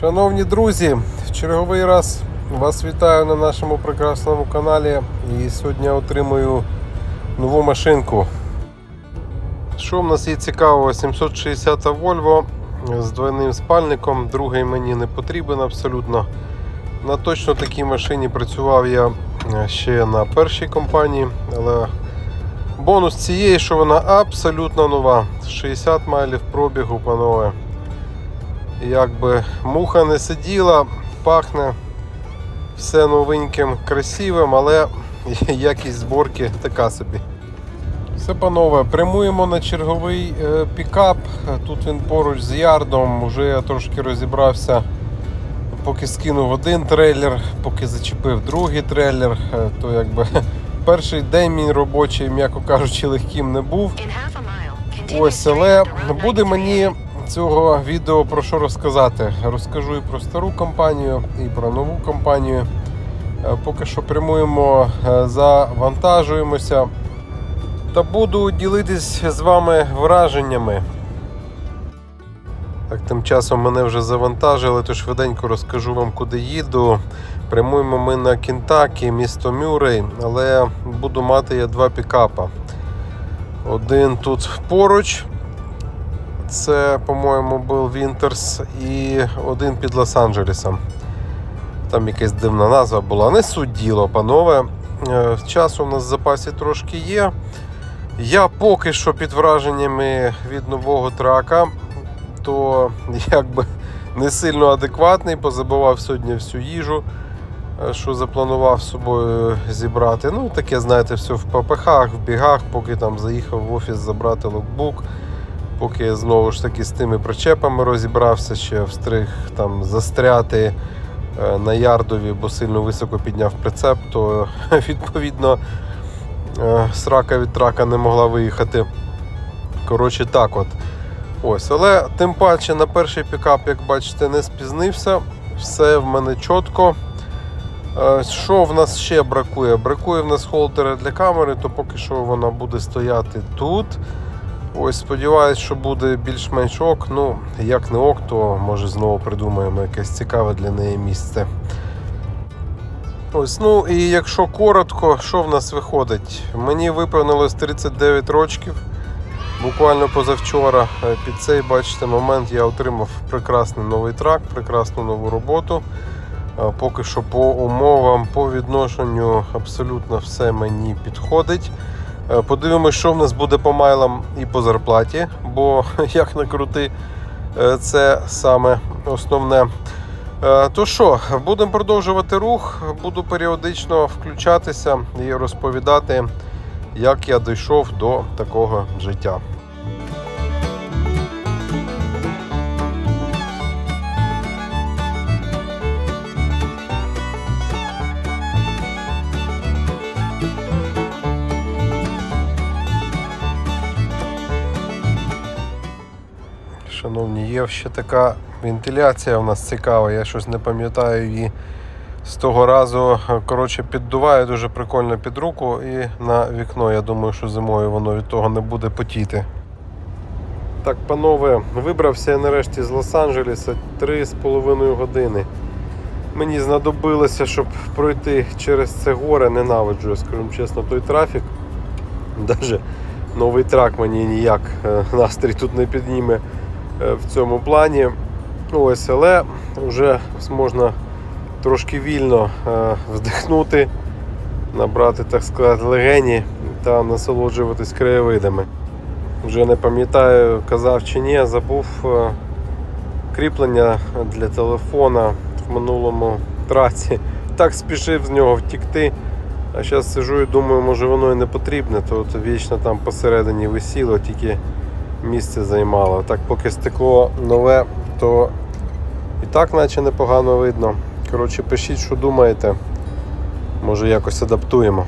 Шановні друзі, в черговий раз вас вітаю на нашому прекрасному каналі. І сьогодні отримую нову машинку. Що в нас є цікавого? 760 Volvo з двойним спальником. Другий мені не потрібен абсолютно. На точно такій машині працював я ще на першій компанії, але бонус цієї, що вона абсолютно нова. 60 майлів пробігу, панове. Якби муха не сиділа, пахне все новеньким, красивим, але якість зборки така собі. Все, панове, прямуємо на черговий е, пікап. Тут він поруч з ярдом. Уже я трошки розібрався, поки скинув один трейлер, поки зачепив другий трейлер. Е, То якби перший день мій робочий, м'яко кажучи, легким не був. Ось, але буде мені цього відео про що розказати. Розкажу і про стару компанію, і про нову компанію. Е, Поки що прямуємо, е, завантажуємося та буду ділитись з вами враженнями. Так, тим часом мене вже завантажили, то швиденько розкажу вам, куди їду. Прямуємо ми на Кентакі, місто Мюррей, але буду мати я два пікапа. Один тут поруч. Це, по-моєму, був Вінтерс і один під Лос-Анджелесом. Там якась дивна назва була. Не суть діло, панове. Е, Часу у нас в запасі трошки є. Я поки що під враженнями від нового трака, то якби не сильно адекватний, позабивав сьогодні всю їжу, е, що запланував собою зібрати. Ну, таке, знаєте, все в ППХ, в бігах, поки там заїхав в офіс забрати локбук, поки знову ж таки з тими причепами розібрався, ще встиг там застряти е, на ярдові, бо сильно високо підняв прицеп, то відповідно. Е, срака від трака не могла виїхати. Коротше, так от. Ось, але тим паче на перший пікап, як бачите, не спізнився. Все в мене чітко. Е, Що в нас ще бракує? Бракує в нас холдера для камери, то поки що вона буде стояти тут. Ось, сподіваюсь, що буде більш-менш ок. Ну, як не ок, то може знову придумаємо якесь цікаве для неї місце. Ось, ну і якщо коротко, що в нас виходить? Мені виповнилось 39 років. Буквально позавчора Е, під цей, бачите, момент я отримав прекрасний новий трак, прекрасну нову роботу. Е, Поки що по умовам, по відношенню абсолютно все мені підходить. Е, Подивимось, що в нас буде по майлам і по зарплаті, бо як не крути, е, це саме основне. Е, То що, будемо продовжувати рух, буду періодично включатися і розповідати, як я дійшов до такого життя. Є ще така вентиляція у нас цікава, я щось не пам'ятаю її з того разу. Коротше, піддуває дуже прикольно під руку і на вікно. Я думаю, що зимою воно від того не буде потіти. Так, панове, вибрався я нарешті з Лос-Анджелеса 3,5 години. Мені знадобилося, щоб пройти через це горе, ненавиджу, я скажу чесно, той трафік. Навіть новий трак мені ніяк е, настрій тут не підніме в цьому плані. Ось, але вже можна трошки вільно е, вдихнути, набрати, так сказати, легені та насолоджуватись краєвидами. Вже не пам'ятаю, казав чи ні, забув е, кріплення для телефона в минулому траці. Так спішив з нього втікти. А зараз сижу і думаю, може воно і не потрібне, то от вічно там посередині висіло, тільки місце займало. Так поки стекло нове, то і так наче непогано видно. Коротше, пишіть, що думаєте. Може якось адаптуємо.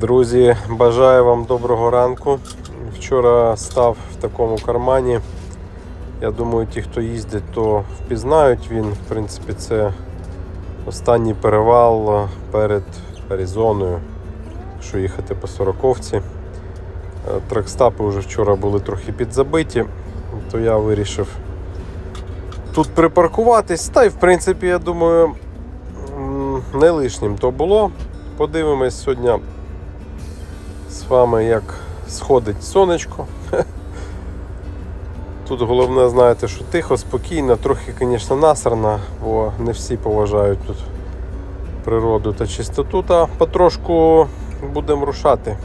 Друзі, бажаю вам доброго ранку. Вчора став в такому кармані. Я думаю, ті, хто їздить, то впізнають він. В принципі, це останній перевал перед Аризоною, якщо їхати по сороковці. Тракстапи вже вчора були трохи підзабиті, то я вирішив тут припаркуватись. Та й в принципі, я думаю, не лишнім то було. Подивимось сьогодні з вами, як сходить сонечко. Тут головне, знаєте, що тихо, спокійно, трохи, звісно, насерно, бо не всі поважають тут природу та чистоту, та потрошку будемо рушати.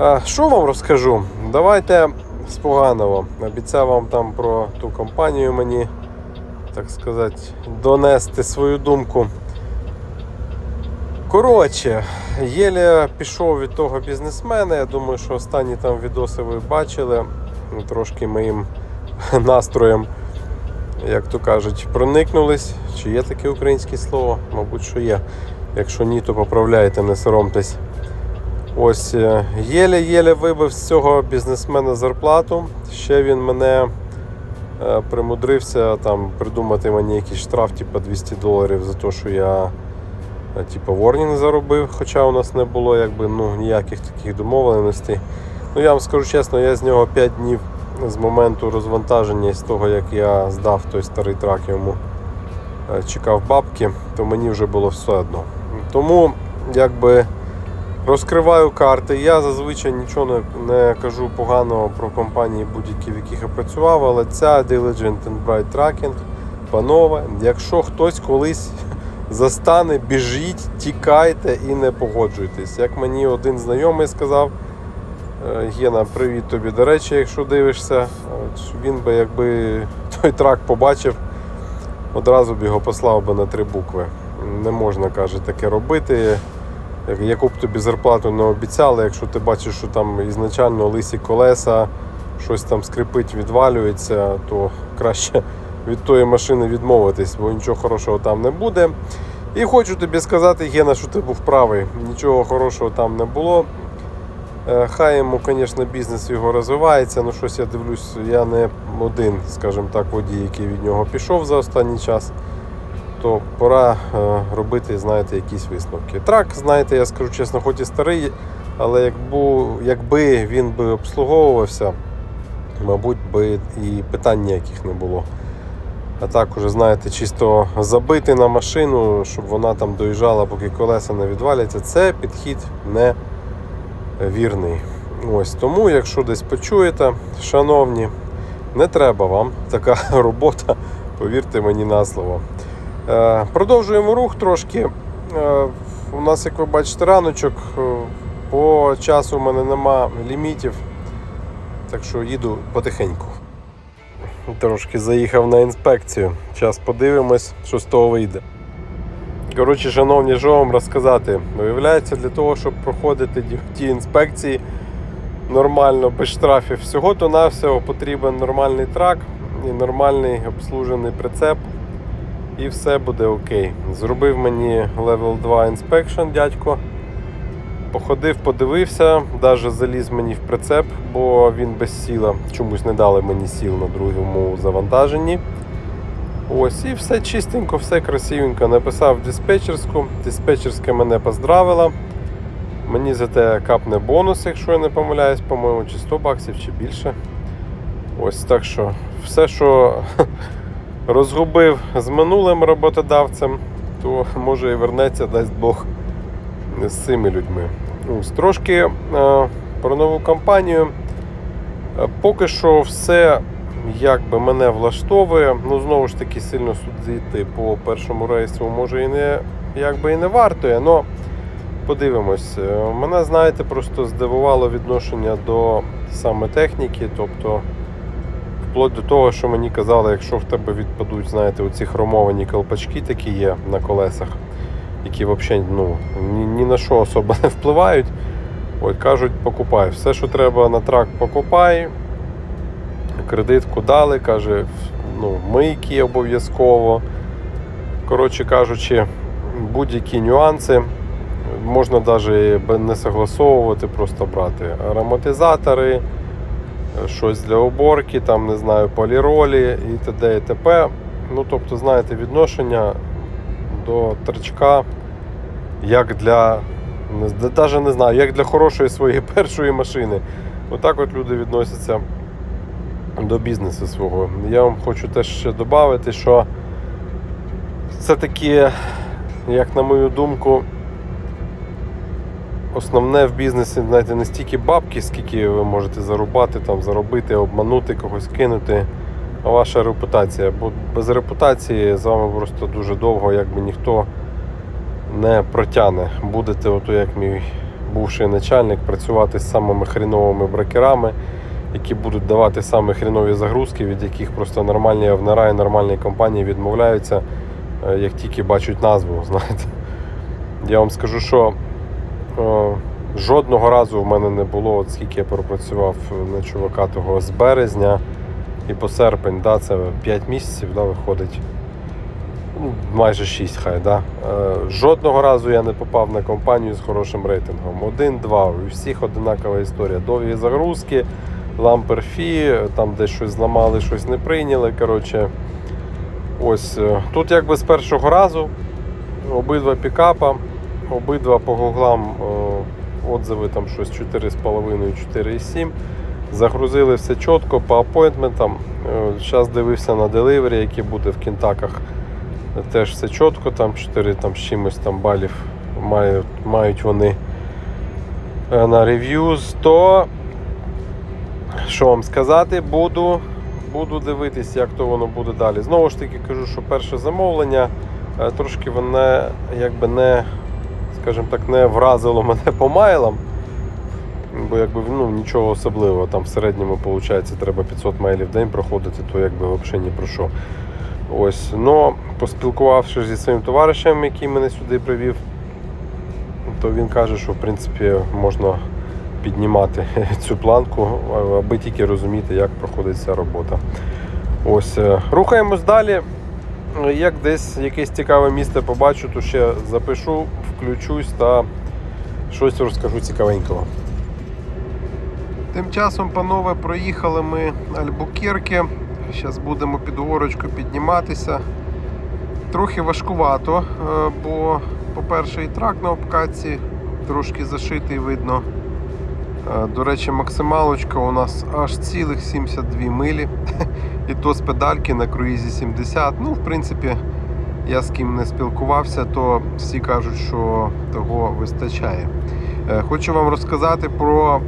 А, Що вам розкажу? Давайте з поганого. Обіцяв вам там про ту компанію мені, так сказати, донести свою думку. Коротше, єле пішов від того бізнесмена. Я думаю, що останні там відоси ви бачили. Ну, Трошки моїм настроєм, як то кажуть, проникнулись. Чи є таке українське слово? Мабуть, що є. Якщо ні, то поправляйте, не соромтесь. Ось е, єле-єле вибив з цього бізнесмена зарплату. Ще він мене е, примудрився там придумати мені якийсь штраф, типу 200 доларів за те, що я е, типу, ворнінг заробив, хоча у нас не було якби, ну, ніяких таких домовленостей. Ну я вам скажу чесно, я з нього 5 днів з моменту розвантаження з того, як я здав той старий трак йому чекав бабки, то мені вже було все одно. Тому якби розкриваю карти. Я зазвичай нічого не, не кажу поганого про компанії будь-які, в яких я працював, але ця Diligent and Bright Tracking, панове, якщо хтось колись застане, біжіть, тікайте і не погоджуйтесь. Як мені один знайомий сказав, е, Гена, привіт тобі. До речі, якщо дивишся, він би якби той трак побачив, одразу б його послав би на три букви. Не можна, каже, таке робити. Як- Яку б тобі зарплату не обіцяли, якщо ти бачиш, що там ізначально лисі колеса, щось там скрипить, відвалюється, то краще від тої машини відмовитись, бо нічого хорошого там не буде. І хочу тобі сказати, Гена, що ти був правий. Нічого хорошого там не було. Е, Хай йому, звісно, бізнес його розвивається, ну щось я дивлюсь, я не один, скажімо так, водій, який від нього пішов за останній час. То пора е, робити, знаєте, якісь висновки. Трак, знаєте, я скажу чесно, хоч і старий, але якби, якби він би обслуговувався, мабуть, би і питань ніяких не було. А так уже, знаєте, чисто забити на машину, щоб вона там доїжджала, поки колеса не відваляться, це підхід не вірний. Ось тому, якщо десь почуєте, шановні, не треба вам така робота, повірте мені на слово. Е, Продовжуємо рух трошки. Е, У нас, як ви бачите, раночок. Е, По часу в мене нема лімітів, так що їду потихеньку. Трошки заїхав на інспекцію. Зараз подивимось, що з того вийде. Коротше, шановні, що вам розказати. Виявляється, для того, щоб проходити ті інспекції нормально, без штрафів, всього-то навсього потрібен нормальний трак і нормальний обслужений прицеп. І все буде окей. Зробив мені Level 2 Inspection, дядько. Походив, подивився, навіть заліз мені в прицеп, бо він без сіла. Чомусь не дали мені сіл на другому завантаженні. Ось, і все чистенько, все красивенько. Написав диспетчерську. Диспетчерська мене поздравила. Мені за те капне бонус, якщо я не помиляюсь, по-моєму, чи 100 баксів, чи більше. Ось так що все, що розгубив з минулим роботодавцем, то може і вернеться, дасть Бог з цими людьми. Ось, трошки е, про нову компанію. Е, Поки що все якби мене влаштовує. Ну, знову ж таки, сильно судити по першому рейсу може і не, якби і не варто, але подивимось. Е, Мене, знаєте, просто здивувало відношення до саме техніки, тобто вплоть до того, що мені казали, якщо в тебе відпадуть, знаєте, оці хромовані колпачки такі є на колесах, які взагалі ну, ні, ні на що особо не впливають. От кажуть, покупай. Все, що треба на трак, покупай. Кредитку дали, каже, ну, мийки обов'язково. Коротше кажучи, будь-які нюанси можна навіть не согласовувати, просто брати ароматизатори, щось для уборки, там, не знаю, поліролі і т.д. і т.п. Ну, тобто, знаєте, відношення до трачка, як для, навіть не знаю, як для хорошої своєї першої машини. Отак от люди відносяться до бізнесу свого. Я вам хочу теж ще додати, що це таки, як на мою думку, основне в бізнесі знаєте, не стільки бабки, скільки ви можете зарубати, там, заробити, обманути, когось кинути, а ваша репутація. Бо без репутації з вами просто дуже довго, якби ніхто не протягне. Будете, ото як мій бувший начальник, працювати з самими хріновими брокерами, які будуть давати саме хрінові загрузки, від яких просто нормальні ВНРА і нормальні компанії відмовляються, е, як тільки бачать назву. Знаєте. Я вам скажу, що жодного разу в мене не було, от скільки я пропрацював на чувака того з березня і по серпень, да, це 5 місяців да, виходить. Ну, майже 6 хай, да. Е, жодного разу я не попав на компанію з хорошим рейтингом. Один-два. У всіх одинакова історія. Довгі загрузки, ламперфі, там десь щось зламали, щось не прийняли. Коротше, ось е, тут якби з першого разу обидва пікапа, обидва по гуглам е, отзиви там щось 4,5-4,7. Загрузили все чітко по апойнтментам. Зараз дивився на деливері, який буде в кінтаках. Теж все чітко, там 4 там, з чимось там балів мають, мають вони е, на рев'юз, то що вам сказати, буду, буду дивитись, як то воно буде далі. Знову ж таки кажу, що перше замовлення е, трошки воно якби не, скажімо так, не вразило мене по майлам. Бо якби ну, нічого особливого, там в середньому виходить, треба 500 майлів в день проходити, то якби взагалі ні про що. Ось, но поспілкувавшись зі своїм товаришем, який мене сюди привів, то він каже, що в принципі можна піднімати цю планку, аби тільки розуміти, як проходить ця робота. Ось, рухаємось далі. Як десь якесь цікаве місце побачу, то ще запишу, включусь та щось розкажу цікавенького. Тим часом, панове, проїхали ми Альбукерки. Зараз будемо під горочку підніматися. Трохи важкувато, е, бо, по-перше, і трак на обкатці трошки зашитий видно. Е, До речі, максималочка у нас аж цілих 72 милі. І то з педальки на круїзі 70. Ну, в принципі, я з ким не спілкувався, то всі кажуть, що того вистачає. Е, Хочу вам розказати про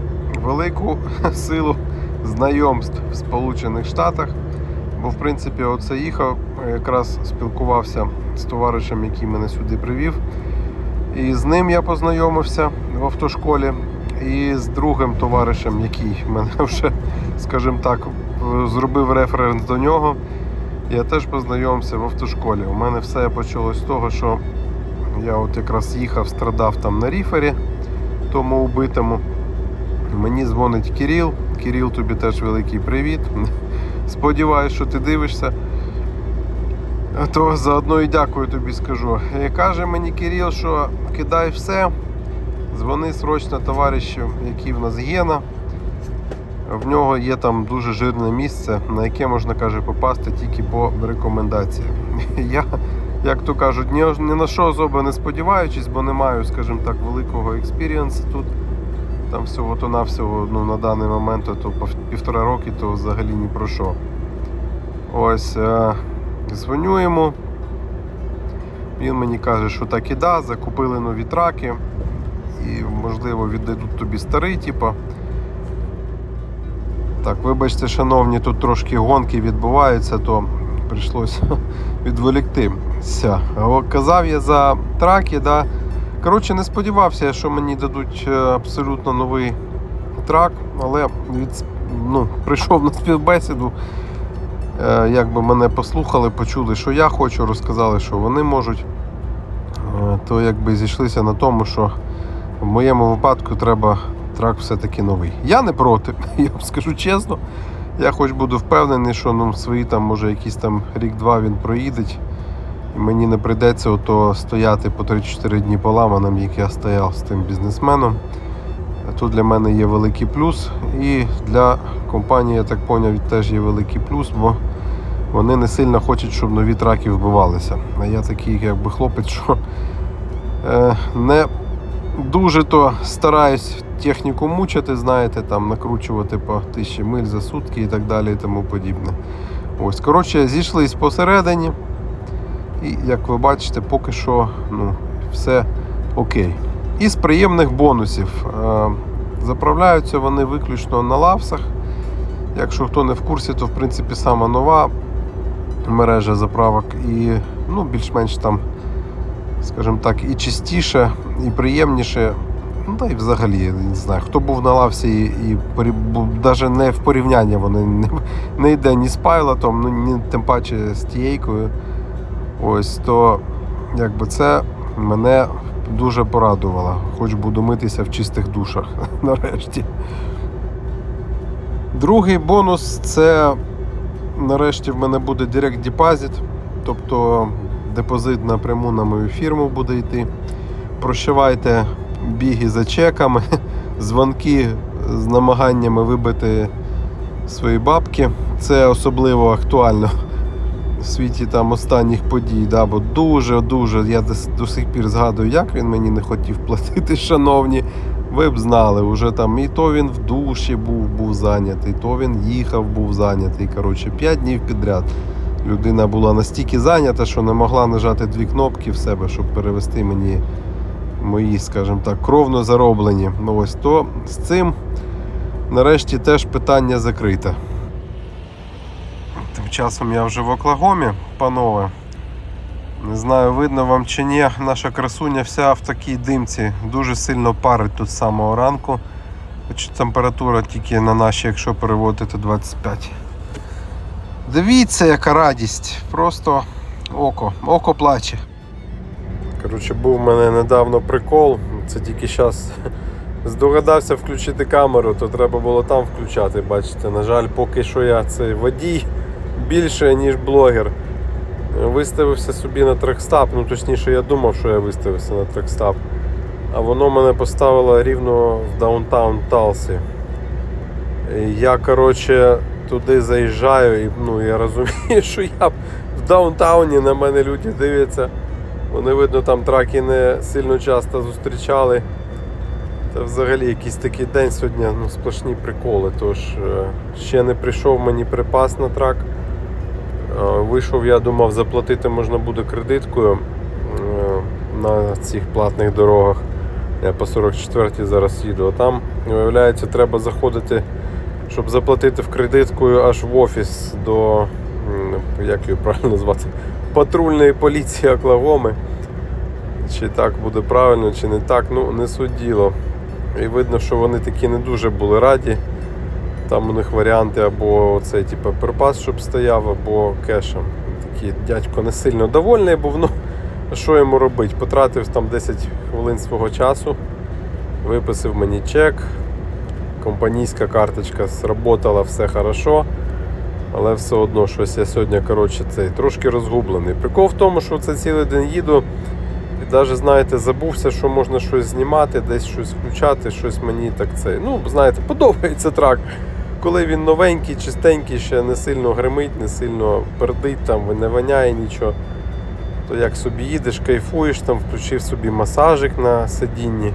велику силу знайомств в Сполучених Штатах. Бо, в принципі, оце їхав, якраз спілкувався з товаришем, який мене сюди привів. І з ним я познайомився в автошколі. І з другим товаришем, який мене вже, скажімо так, зробив референс до нього. Я теж познайомився в автошколі. У мене все почалось з того, що я от якраз їхав, страдав там на ріфері, тому убитому. Мені дзвонить Кирил. Кирил, тобі теж великий привіт. Сподіваюсь, що ти дивишся. То заодно і дякую тобі скажу. І каже мені Кирил, що кидай все, дзвони срочно товаришу, який в нас Гена. В нього є там дуже жирне місце, на яке можна каже попасти тільки по рекомендаціям. Я, як то кажуть, ні, на що особо не сподіваючись, бо не маю, скажімо так, великого експірієнсу тут. Там всього то навсього ну, на даний момент то півтора роки, то взагалі ні про що. Ось е, дзвоню йому. Він мені каже, що так і да, закупили нові траки можливо, віддадуть тобі старий, типу. Так, вибачте, шановні, тут трошки гонки відбуваються, то прийшлося відволіктися. Казав я за траки, да. Коротше, не сподівався, що мені дадуть е, абсолютно новий трак, але від, ну, прийшов на співбесіду. Е, Якби мене послухали, почули, що я хочу, розказали, що вони можуть. Е, То якби зійшлися на тому, що в моєму випадку треба трак все-таки новий. Я не проти, я вам скажу чесно. Я хоч буду впевнений, що ну, свої там, може, якийсь там рік-два він проїде. І мені не прийдеться ото стояти по 3-4 дні поламаним, як я стояв з тим бізнесменом. Тут для мене є великий плюс. І для компанії, я так зрозумів, теж є великий плюс, бо вони не сильно хочуть, щоб нові траки вбивалися. А я такий якби хлопець, що е, не дуже то стараюсь техніку мучити, знаєте, там накручувати по 1000 миль за сутки і так далі і тому подібне. Ось, коротше, зійшлись посередині. І як ви бачите, поки що ну, все окей. Із приємних бонусів. Е, Заправляються вони виключно на лавсах. Якщо хто не в курсі, то в принципі сама нова мережа заправок і ну, більш-менш там, скажімо так, і чистіше, і приємніше. Ну та й взагалі, не знаю, хто був на лавсі і, і навіть не в порівняння вони не, не йде ні з пайлотом, ну, ні тим паче з тієйкою. Ось то якби це мене дуже порадувало. Хоч буду митися в чистих душах нарешті. Другий бонус це нарешті в мене буде Direct Deposit, тобто депозит напряму на мою фірму буде йти. Прощавайте біги за чеками, дзвонки з намаганнями вибити свої бабки. Це особливо актуально в світі там останніх подій, да, бо дуже-дуже я до, сих пір згадую, як він мені не хотів платити, шановні. Ви б знали, уже там і то він в душі був, був зайнятий, то він їхав, був зайнятий. Коротше, 5 днів підряд. Людина була настільки зайнята, що не могла нажати дві кнопки в себе, щоб перевести мені мої, скажімо так, кровно зароблені. Ну ось то з цим нарешті теж питання закрите. Тим часом я вже в Оклагомі, панове. Не знаю, видно вам чи ні, наша красуня вся в такій димці. Дуже сильно парить тут з самого ранку. Хоч температура тільки на наші, якщо переводити 25. Дивіться, яка радість. Просто око, око плаче. Коротше, був у мене недавно прикол. Це тільки зараз здогадався включити камеру, то треба було там включати. Бачите, на жаль, поки що я цей водій більше, ніж блогер. Виставився собі на трекстап, ну точніше я думав, що я виставився на трекстап. А воно мене поставило рівно в даунтаун Талсі. Я, коротше, туди заїжджаю і ну, я розумію, що я в даунтауні на мене люди дивляться. Вони, видно, там траки не сильно часто зустрічали. Та взагалі якийсь такий день сьогодні ну, сплошні приколи. Тож е, ще не прийшов мені припас на трак. Е, Вийшов, я думав, заплатити можна буде кредиткою е, на цих платних дорогах. Я по 44-й зараз їду. А там, виявляється, треба заходити, щоб заплатити в кредиткою аж в офіс до, як його правильно назвати, патрульної поліції Оклагоми. Чи так буде правильно, чи не так, ну не суть діло. І видно, що вони такі не дуже були раді. Там у них варіанти або цей типу, припас, щоб стояв, або кешем. Такий дядько не сильно довольний був. Ну, що йому робити? Потратив там 10 хвилин свого часу, виписав мені чек, компанійська карточка сработала, все хорошо. Але все одно щось я сьогодні коротше, цей, трошки розгублений. Прикол в тому, що це цілий день їду. І навіть, знаєте, забувся, що можна щось знімати, десь щось включати, щось мені так цей. Ну, знаєте, подобається трак. Коли він новенький, чистенький, ще не сильно гримить, не сильно пердить, там, не воняє нічого. То як собі їдеш, кайфуєш, там, включив собі масажик на сидінні.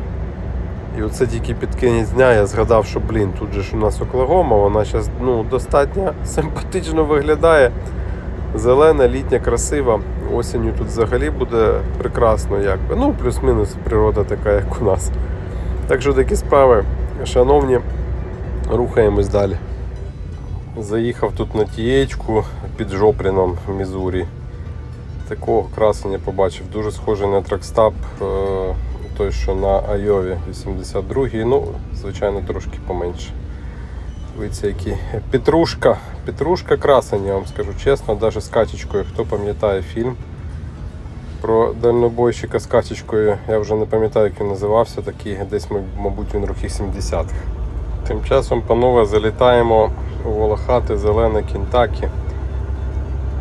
І оце тільки під кінець дня я згадав, що блін, тут же ж у нас Оклагома, вона зараз ну, достатньо симпатично виглядає. Зелена, літня, красива. Осінню тут взагалі буде прекрасно, якби. Ну, плюс-мінус природа така, як у нас. Так що такі справи, шановні, рухаємось далі. Заїхав тут на тієчку під Жопліном в Мізурі. Такого красення побачив, дуже схожий на тракстап, е, той, що на Айові 82-й, ну, звичайно, трошки поменше. Дивіться, які Петрушка. Петрушка красень, я вам скажу чесно, навіть з качечкою. Хто пам'ятає фільм про дальнобойщика з качечкою, я вже не пам'ятаю, як він називався, такий, десь, мабуть, він років 70-х. Тим часом, панове, залітаємо у Волохати, зелене Кінтакі.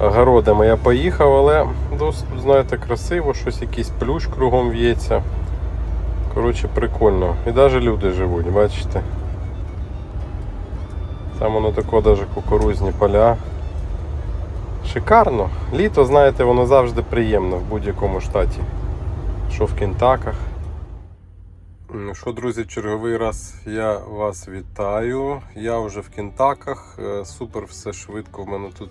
Огородами я поїхав, але досить, знаєте, красиво, щось якийсь плющ кругом в'ється. Коротше, прикольно. І навіть люди живуть, бачите. Там воно тако даже кукурузні поля. Шикарно. Літо, знаєте, воно завжди приємно в будь-якому штаті. Що в Кентаках. М, Що, друзі, черговий раз я вас вітаю. Я вже в Кінтаках. Е, Супер, все швидко в мене тут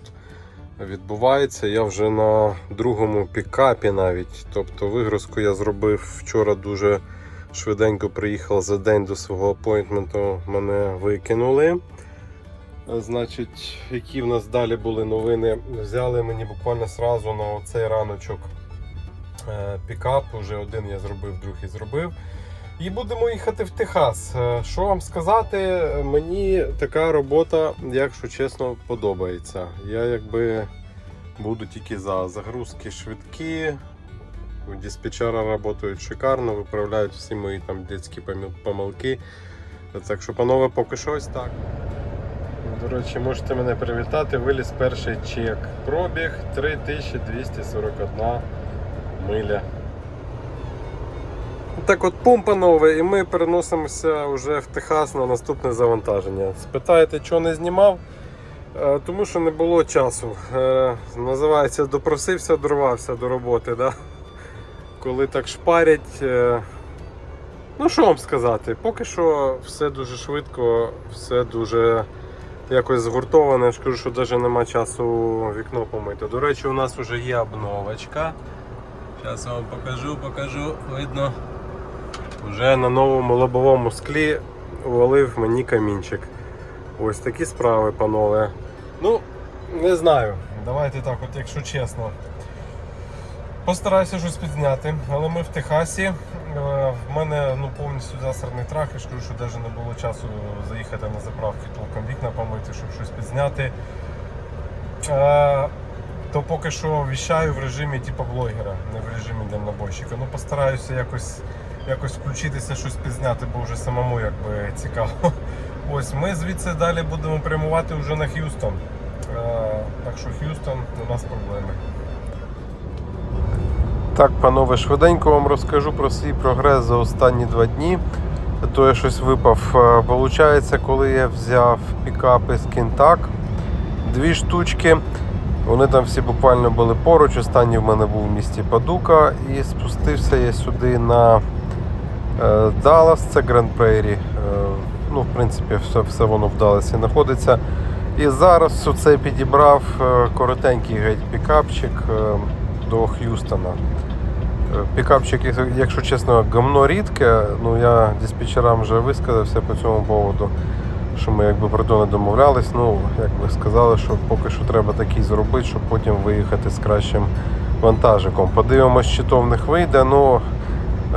відбувається. Я вже на другому пікапі навіть. Тобто вигрузку я зробив вчора дуже швиденько приїхав за день до свого апойнтменту. Мене викинули. Значить, які в нас далі були новини? Взяли мені буквально сразу на оцей раночок е, пікап. Уже один я зробив, другий зробив. І будемо їхати в Техас. Е, Що вам сказати, мені така робота, якщо чесно, подобається. Я якби буду тільки за загрузки швидкі. Диспетчера працюють шикарно, виправляють всі мої там дитячі помилки. Так що, панове, поки що ось так. До речі, можете мене привітати. Виліз перший чек. Пробіг 3241 миля. Так от помпа нова, і ми переносимося вже в Техас на наступне завантаження. Спитаєте, чого не знімав? Е, Тому що не було часу. Е, Називається допросився, дорвався до роботи. Да? Коли так шпарять. е, Ну що вам сказати? Поки що все дуже швидко, все дуже якось згуртоване. Я ж що навіть нема часу вікно помити. До речі, у нас вже є обновочка. Зараз вам покажу, покажу, видно. Вже на новому лобовому склі увалив мені камінчик. Ось такі справи, панове. Ну, не знаю. Давайте так, от якщо чесно. Постараюся щось підзняти, але ми в Техасі. Е, В мене ну, повністю засраний трах, я ж що навіть не було часу заїхати на заправки, толком вікна помити, щоб щось підзняти. Е, То поки що віщаю в режимі типу блогера, не в режимі дальнобойщика. Ну постараюся якось, якось включитися, щось підзняти, бо вже самому якби цікаво. Ось ми звідси далі будемо прямувати вже на Х'юстон. Е, Так що Х'юстон у нас проблеми. Так, панове, швиденько вам розкажу про свій прогрес за останні два дні. То я щось випав. Е, Получається, коли я взяв пікапи з Кінтак, дві штучки. Вони там всі буквально були поруч. Останній в мене був в місті Падука. І спустився я сюди на е, Даллас, це Гранд Прейрі. Е, Ну, в принципі, все, все воно в Далласі знаходиться. І зараз оце підібрав е, коротенький геть пікапчик е, до Х'юстона. Е, Пікапчик, якщо чесно, гамно рідке. Ну я диспетчерам вже висказався по цьому поводу, що ми якби про то не домовлялись. Ну, якби сказали, що поки що треба такий зробити, щоб потім виїхати з кращим вантажиком. Подивимось, чи то в них вийде. Ну,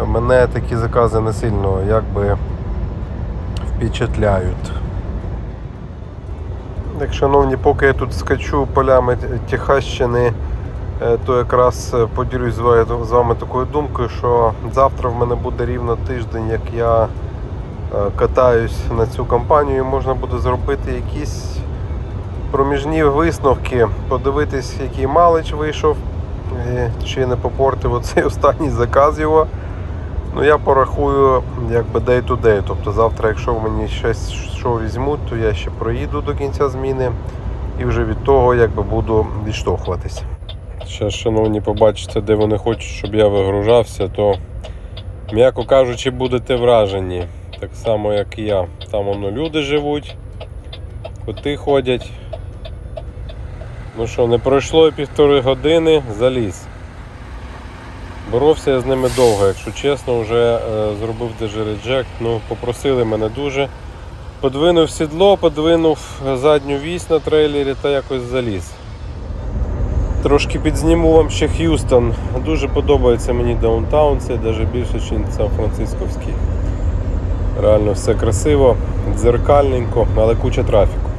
мене такі закази не сильно якби впечатляють. Так, шановні, поки я тут скачу полями Техащини, то якраз е, поділюсь з вами- такою думкою, що завтра в мене буде рівно тиждень, як я е, катаюсь на цю компанію, і можна буде зробити якісь проміжні висновки, подивитись, який малич вийшов, чи не попортив оцей останній заказ його. Ну я порахую якби day to day. Тобто завтра, якщо мені щось що візьмуть, то я ще проїду до кінця зміни і вже від того якби буду відштовхуватись. Зараз, шановні, побачите, де вони хочуть, щоб я вигружався, то, м'яко кажучи, будете вражені. Так само, як і я. Там воно люди живуть, коти ходять. Ну що, не пройшло і півтори години, заліз. Боровся я з ними довго, якщо чесно, вже е, зробив даже реджект. Ну, попросили мене дуже. Подвинув сідло, подвинув задню вісь на трейлері та якось заліз. Трошки підзніму вам ще Х'юстон. Дуже подобається мені даунтаун, це навіть більше, ніж Сан-Францисковський. Реально все красиво, дзеркальненько, але куча трафіку.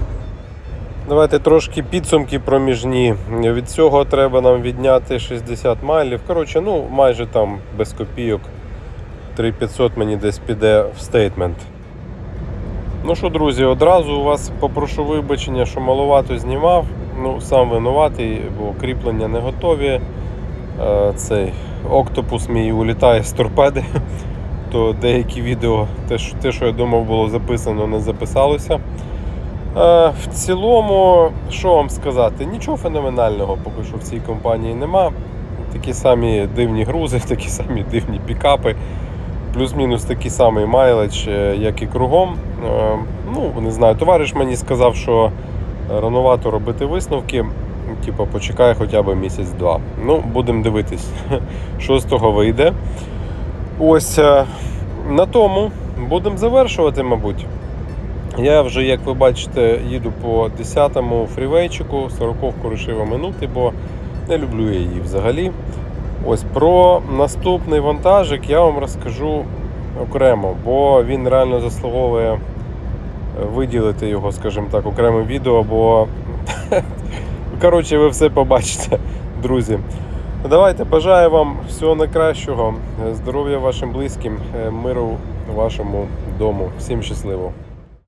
Давайте трошки підсумки проміжні. Від цього треба нам відняти 60 майлів. Коротше, ну майже там без копійок. 3500 мені десь піде в стейтмент. Ну що, друзі, одразу у вас попрошу вибачення, що маловато знімав. Ну, сам винуватий, бо кріплення не готові. Е, Цей октопус мій улітає з торпеди. То деякі відео, те, що- те, що я думав, було записано, не записалося. Е, В цілому, що вам сказати, нічого феноменального поки що в цій компанії нема. Такі самі дивні грузи, такі самі дивні пікапи. плюс-мінус такий самий майледж, е, як і кругом. Ну, не знаю, товариш мені сказав, що рановато робити висновки. Типу, почекай хоча б місяць-два. Ну, будемо дивитись, що з того вийде. Ось е, на тому будемо завершувати, мабуть. Я вже, як ви бачите, їду по 10-му фрівейчику, 40-ку рішив минути, бо не люблю я її взагалі. Ось про наступний вантажик я вам розкажу окремо, бо він реально заслуговує виділити його, скажімо так, окремим відео, бо коротше, ви все побачите, друзі. Давайте бажаю вам всього найкращого, здоров'я вашим близьким, е, миру вашому дому. Всім щасливо!